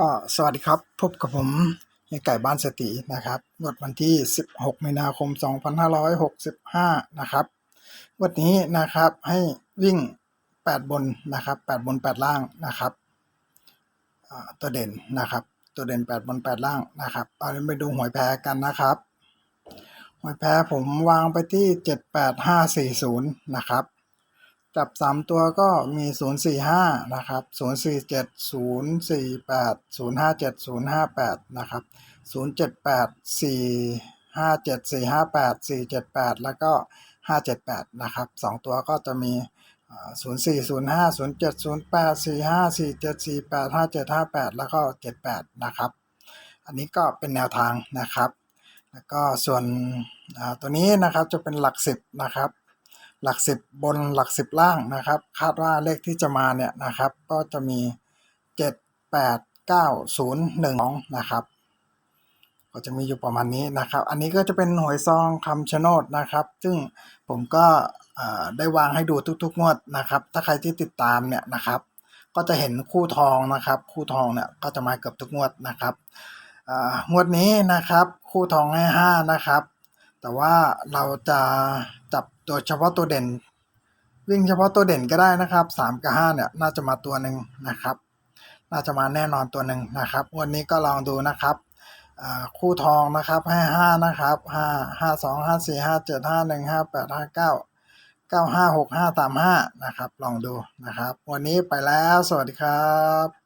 ก็สวัสดีครับ พบกับผมเฮียไก่บ้านสตินะครับงวดวันที่ 16 มีนาคม 2565 นะครับวันนี้นะครับให้วิ่ง 8 บนนะครับ 8 บน 8 ล่างนะครับตัวเด่นนะครับ ตัวเด่น 8 บน 8 ล่างนะครับเอาไปดูหวยแพ้กันนะครับ หวยแพ้ผมวางไปที่ 78540 นะครับ จับสามตัวก็มีศูนย์สี่ห้านะครับศูนย์สี่เจ็ดศูนย์สี่แปดศูนย์ห้าเจ็ดศูนย์ห้าแปดนะครับศูนย์เจ็ดแปดสี่ห้าเจ็ดสี่ห้าแปดสี่เจ็ดแปดแล้วก็ห้าเจ็ดแปดนะครับสองตัวก็จะมีศูนย์สี่ศูนย์ห้าศูนย์เจ็ดศูนย์แปดสี่ห้าสี่เจ็ดสี่แปดห้าเจ็ดห้าแปดแล้วก็เจ็ดแปดนะครับ อันนี้ก็เป็นแนวทางนะครับ แล้วก็ส่วนตัวนี้นะครับจะเป็นหลักสิบนะครับ หลักสิบบนหลักสิบล่างนะครับ คาดว่าเลขที่จะมาเนี่ยนะครับ ก็จะมีเจ็ดแปดเก้าศูนย์หนึ่งนะครับ ก็จะมีอยู่ประมาณนี้นะครับ อันนี้ก็จะเป็นหวยซองคำชะโนดนะครับ ซึ่งผมก็ได้วางให้ดูทุกๆงวดนะครับ ถ้าใครที่ติดตามเนี่ยนะครับ ก็จะเห็นคู่ทองนะครับ คู่ทองเนี่ยก็จะมาเกือบทุกงวดนะครับอ่างวดนี้นะครับ คู่ทองให้ห้านะครับ แต่ว่าเราจะจับตัวเฉพาะตัวเด่น วิ่งเฉพาะตัวเด่นก็ได้นะครับสามกับห้าเนี่ยน่าจะมาตัวหนึ่งนะครับ น่าจะมาแน่นอนตัวหนึ่งนะครับ วันนี้ก็ลองดูนะครับคู่ทองนะครับให้ห้านะครับห้าห้าสองห้าสี่ห้าเจ็ดห้าหนึ่งห้าแปดห้าเก้าเก้าห้าหกห้าสามห้านะครับ ลองดูนะครับ วันนี้ไปแล้ว สวัสดีครับ